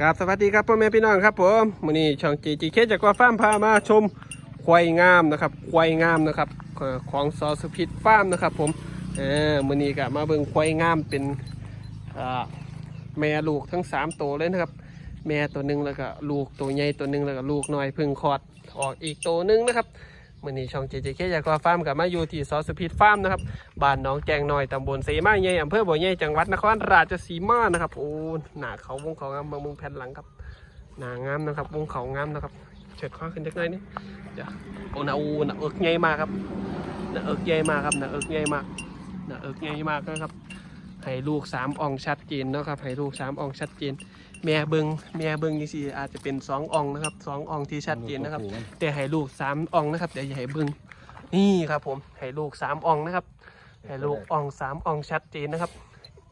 ครับสวัสดีครับพ่อแม่พี่น้องครับผมวันนี้ช่องจีจีเคจากว่าฟาร์มพามาชมควายงามนะครับควายงามนะครับของซอสพิษฟาร์มนะครับ ผมเออวันนี้ก็มาเบิ่งควายงามเป็นแม่ลูกทั้งสามตัวเลยนะครับ แม่ตัวหนึ่งแล้วก็ลูกตัวใหญ่ตัวหนึ่งแล้วก็ลูกน้อยพึ่งคลอดออกอีกตัวหนึ่งนะครับ วันนี้ช่องเจเจเคจากว่าฟาร์มกับมาอยู่ที่ซอสพิษฟาร์มนะครับบ้านน้องแจงน้อยตำบลเสมาใหญ่อำเภอบ่อใหญ่จังหวัดนครราชสีมานะครับโอ้หน้าเขาวงเขางามเบางมึงแผ่นหลังครับหนางามนะครับ วงเขางามนะครับเฉิดข้อขึ้นจักหน่อยนี่เดี๋ยวโอ้หนาอูหนาเอิกใหญ่มากครับหนาเอิกใหญ่มากครับหนาเอิกใหญ่มากหนาเอิกใหญ่มากนะครับ ให้ลูกสามองชัดเจนนะครับให้ลูกสามองชัดเจน แม่เบิงแม่เบิงนี่สิอาจจะเป็นสององนะครับสององที่ชัดเจนนะครับ แต่ให้ลูกสามองนะครับเดี๋ยวอย่าให้เบิงนี่ครับผมให้ลูกสามองนะครับให้ลูกอ่องสามองชัดเจนนะครับ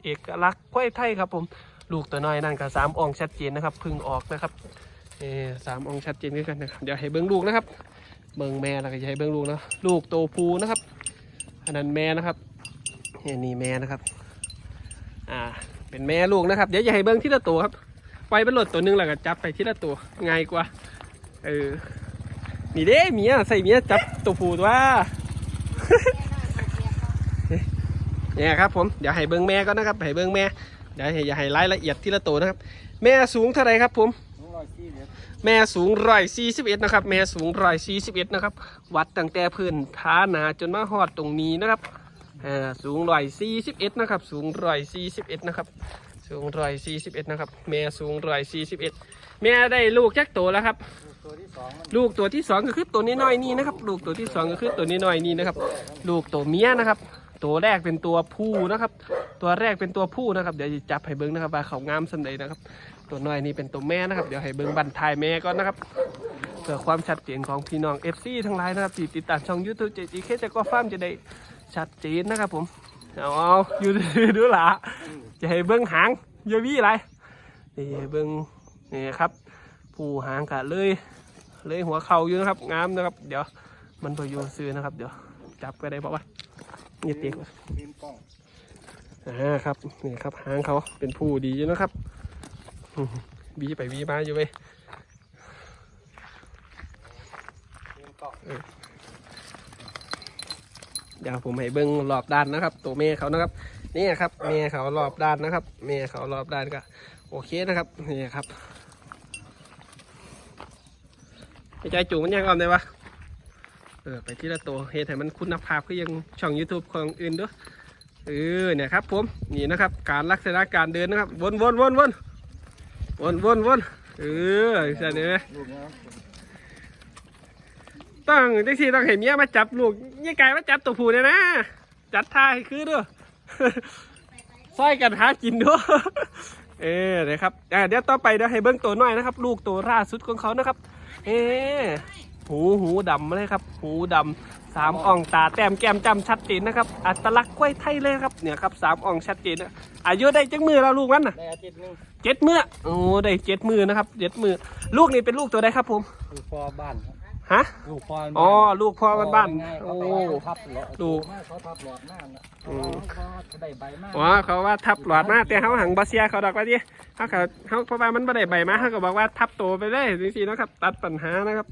เอกลักษณ์ควายไทยครับผมลูกตัวน้อยนั่นก็สามองชัดเจนนะครับพึ่งออกนะครับเออสามองชัดเจนด้วยกันนะครับเดี๋ยวให้เบิ้งลูกนะครับ เบิ้งแม่แล้วก็จะให้เบิ้งลูกนะลูกโตภูนะครับอันนั้นแม่นะครับนี่นี่แม่นะครับ อ่า เป็นแม่ลูกนะครับ เดี๋ยวจะให้เบิ้งที่ละตัวครับปล่อยเป็นหลดตัวหนึงแล้วก็จับไปที่ละตัวง่ายกว่า เออนี่เด้เมียใส่เมียจับตัวภูตัวเนี่ยครับผมเดี๋ยวให้เบิ้งแม่ก็นะครับให้เบิ้งแม่เดี๋ยวให้อย่าให้รายละเอียดทีละตัวนะครับ แม่สูงเท่าไรครับผมแม่สูงร้อยสี่สิบเอ็ดนะครับ แม่สูงร้อยสี่สิบเอ็ดนะครับ วัดตั้งแต่พื้นฐาหนาจนมาหอดตรงนี้นะครับ อ่าสูงร้อยสี่สิบเอ็ดนะครับ สูงร้อยสี่สิบเอ็ดนะครับ สูงร้อยสี่สิบเอ็ดนะครับ แม่สูงร้อยสี่สิบเอ็ดแม่ได้ลูกจักตัวแล้วครับ ตัวที่สองมันลูกตัวที่สองก็คือตัวนี้น้อยๆนี่นะครับ ลูกตัวที่สองก็คือตัวนี้น้อยๆนี่นะครับ ลูกตัวเมียนะครับ ตัวแรกเป็นตัวผู้นะครับ ตัวแรกเป็นตัวผู้นะครับ เดี๋ยวจะจับให้เบิ้งนะครับว่าเขางามสำใดนะครับ ตัวน้อยนี่เป็นตัวแม่นะครับ เดี๋ยวให้เบิ้งบันทายแม่ก่อนนะครับ เพื่อความชัดเจนของพี่น้อง FC ทั้งหลายนะครับที่ติดตามช่อง YouTube เจจีเคจะก็ฟาร์มจะได้ ชัดเจนนะครับผม เอาเอาอยู่ดูหละจะให้เบิ้งหางเยาวี่ไรนี่เบิ้งนี่ครับ ผู้หางกะเลย เลยหัวเข่าอยู่นะครับงามนะครับ เดี๋ยวมันไปอยู่ซื้อนะครับ เดี๋ยวจับก็ได้เพราะว่านี่ยตีกว่าพิมพ์กล้องอ่าครับนี่ครับหางเขาเป็นผู้ดีอยู่นะครับบีไปบีมาอยู่ไหมพิมพ์กล้อง เดี๋ยวผมให้เบิ้งรอบด้านนะครับ ตัวเมย์เขานะครับ นี่ครับเมย์เขารอบด้านนะครับ เมย์เขารอบด้านก็โอเคนะครับนี่ครับไปใจจูมันยังก่อนเลยวะเออไปที่ละตัวเฮ็ดให้มันคุณภาพก็ยังช่อง YouTube ของอื่นด้วยเออเนี่ยครับผมนี่นะครับ การลักษณะการเดินนะครับ วนวนวนวนวนวนวนเออใช่ไหมลูกนะครับ ต้องจังซี่ต้องเห็นเมียมาจับลูกยี่ไก่มาจับตัวผู้เนี่ยนะ จัดท่าให้คือด้วยซอยกันหากินด้วยเออนะครับอ่าเดี๋ยวต่อไปเดี๋ยวให้เบิ้งตัวน้อยนะครับ ลูกตัวล่าสุดของเขานะครับ เออหูหูดำเลยครับ หูดำสามอ่องตาแต้มแก้มจำชัดเจนนะครับ อัตลักษณ์กล้วยไทยเลยครับเนี่ยครับสามอ่องชัดเจนนะอายุได้จังมือแล้วลูกมันน่ะในอาทิตย์หนึงเจ็ดมือโอ้ได้เจ็ดมือนะครับเจ็ดมือลูกนี่เป็นลูกตัวใดครับผมลูกพ่อบ้านครับ ฮะ ลูกพ่ออ๋อ ลูกพ่อบ้านง่ายๆๆโอ้ เขาทับหลอดลูกเขาทับหลอดหน้าน่ะอืมเขาได้ใบมากอ๋อเขาว่าทับหลอดมาแต่เขาหังบาเซียเขาดอกว่าดิเขาเขาเขาเพราะว่ามันไม่ได้ใบมาเขาก็บอกว่าทับโตไปเลยจริงๆนะครับ ตัดปัญหานะครับ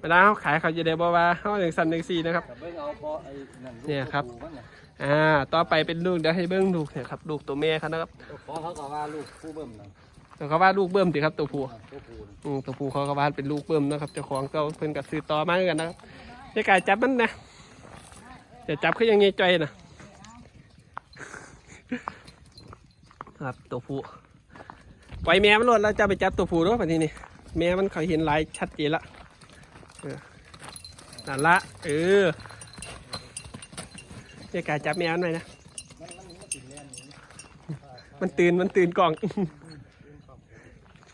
เวลาเขาขายเขาจะได้บอกว่าเขาอย่างสันอย่างสี่นะครับ แต่เบิ่งเอาพอไอ้นั่นลูกเนี่ยครับตัวผู้มันน่ะอ่า ต่อไปเป็นลูกเดี๋ยวให้เบิ้งลูกเนี่ยครับ ลูกตัวแม่เขานะครับตัวพ่อเขาก็ว่าลูกผู้เบิ่มน่ะ แต่เขาว่าลูกเบิ้มสิครับตัวผู้ตัวผู้น่ะอืมตัวผู้เขาก็ว่าเป็นลูกเบิ้มนะครับเจ้าของก็เพิ่นกับซื้อต่อมาเหมือนกันนะครับจะกายจับมันนะจะจับคือยังไงใจอยนะครับตัวผู้ปล่อยแม่มันหลดแล้วจะไปจับตัวผู้ด้วยแบบนี้นี่แม่มันเขาเห็นลายชัดเจนละเออนั่นละเออจะกายจับแม่มันหน่อยนะมันมันมันติดแน่นอยู่มันตื่นมันตื่นกล่อง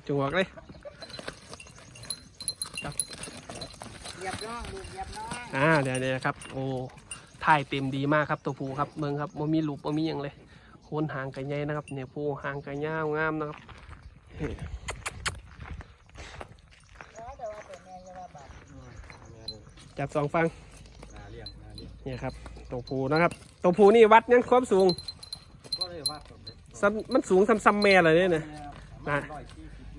จงหวกเลยเหยียบน้องลูกเหยียบน้องอ่าเดี๋ยวเดี๋ยวครับ โอ้ถ่ายเต็มดีมากครับตัวผู้ครับเมืองครับบ่มีลูกบ่มีหยังเลยโคนหางไก่ใหญ่นะครับ เนี่ยผู้หางไก่ยาวงามนะครับจับสองฟังนาเลี้ยงนาเลี้ยงเนี่ยครับตัวผู้นะครับตัวผู้นี่วัดยังความสูงก็เลยว่าผมเลยซ้ำมันสูงซ้ำซ้ำแม่เลยเนี่ยนะม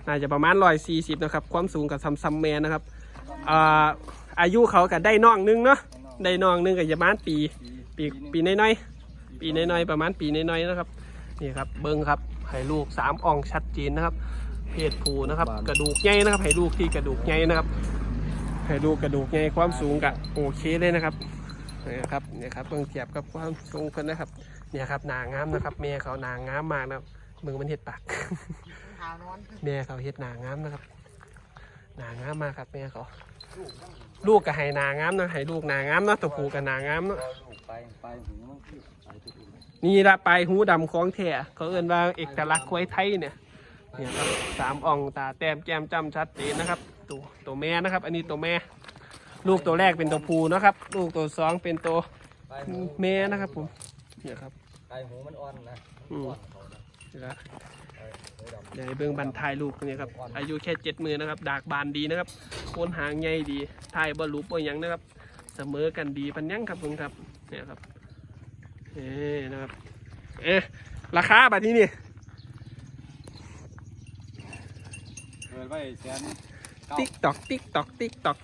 น่าร้อยสี่สิบน่าจะประมาณร้อยสี่สิบนะครับความสูงกับซัมซัมแมนนะครับอ่าอายุเขาก็ได้น้องหนึงเนาะได้น้องหนึงก็จะประมาณปีปีปีน้อยๆปีน้อยๆประมาณปีน้อยๆนะครับนี่ครับเบิ้งครับให้ลูกสามอ่องชัดเจนนะครับเพศผู้นะครับ กระดูกใหญ่นะครับให้ลูกที่กระดูกใหญ่นะครับให้ลูกกระดูกใหญ่ความสูงกะโอเคเลยนะครับนี่ครับเนี่ยครับเบิ้งเทียบกับความสูงเพิ่นนะครับเนี่ยครับหนางามนะครับแม่เขาหนางามมากนะครับ เบิ้งมันเห็ดปากหานอนแม่เขาเฮ็ดหนางามนะครับ หนางามมากครับแม่เขา ลูกก็ให้หนางามนะให้ลูกหนางามเนาะตัวผู้ก็หนางามเนาะลูกไปไปหูมันคือไปตัวอื่นนี่ละปลายหูดำของแท้เขาเอิ้นว่าเอกลักษณ์ควายไทยเนี่ยเนี่ยครับสามอ่องตาแต้มแก้มจ้ำชัดเจนนะครับ ตัวตัวแม่นะครับ อันนี้ตัวแม่ ลูกตัวแรกเป็นตัวผู้นะครับ ลูกตัวสองเป็นตัวไปหูแม่นะครับผมเนี่ยครับไปหูมันอ่อนนะอืมอ่อนเขา นะนี่ละเดี๋ยวให้เบื้องบันทายลูกนี่ครับ อายุแค่เจ็ดมือนะครับ ดากบานดีนะครับโคนหางใหญ่ดีทายบอลลูปบอยังนะครับ เสมอกันดีปันยังครับผมครับเนี่ยครับเอ๊นะครับ เอ๊ราคาแบบนี้นี่เปิดไว้แสนเก้า ติ๊กตอกติ๊กตอกติ๊กตอก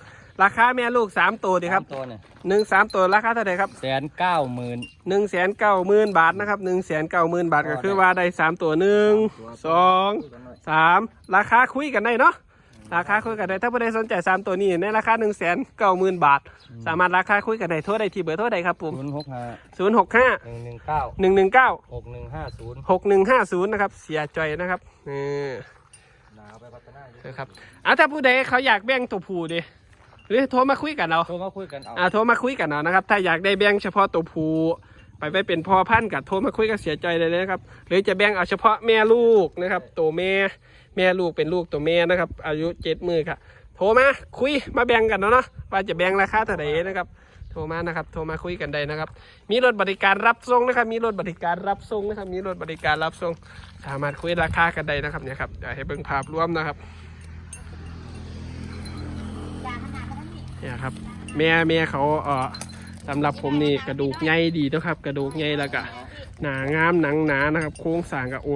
ราคาแม่ลูกสามตัวดีครับสามตัวเนี่ยหนึ่งสามตัวราคาเท่าไหร่ครับแสนเก้าหมื่นหนึ่งแสนเก้าหมื่นบาทนะครับหนึ่งแสนเก้าหมื่นบาทก็คือว่าได้สามตัวหนึ่งสองสามราคาคุยกันได้เนาะราคาคุยกันได้ถ้าผู้ใดสนใจสามตัวนี้ในราคาหนึ่งแสนเก้าหมื่นบาท สามารถราคาคุยกันได้โทรได้ที่เบอร์โทรใดครับผมศูนย์หกห้าศูนย์หกห้าหนึ่งหนึ่งเก้าหนึ่งหนึ่งเก้าหกหนึ่งห้าศูนย์หกหนึ่งห้าศูนย์นะครับเสียจอยนะครับนี่ หนาวไปพัฒนาอยู่นะครับอะถ้าผู้ใดเขาอยากแบ่งตัวผู้ดิหรือโทรมาคุยกันเอาโทรมาคุยกันเอาอ่าโทรมาคุยกันเอานะครับ ถ้าอยากได้แบ่งเฉพาะตัวผู้ไปไปเป็นพ่อพันธุ์กับโทรมาคุยกับเสียใจเลยนะครับ หรือจะแบ่งเอาเฉพาะแม่ลูกนะครับ ตัวแม่แม่ลูกเป็นลูกตัวแม่นะครับ อายุเจ็ดมือครับโทรมาคุยมาแบ่งกันเนาะเนาะว่าจะแบ่งราคาเท่าไหร่นะครับ โทรมานะครับ โทรมาคุยกันได้นะครับ มีรถบริการรับส่งนะครับ มีรถบริการรับส่งนะครับ มีรถบริการรับส่ง สามารถคุยราคากันได้นะครับเนี่ยครับเดี๋ยวให้เบิ่งภาพรวมนะครับเนี่ยครับแม่แม่เขาเออสำหรับผมนี่กระดูกใหญ่ดีนะครับ กระดูกใหญ่แล้วก็หนางามหนังหนานะครับ โค้งสางก็โอ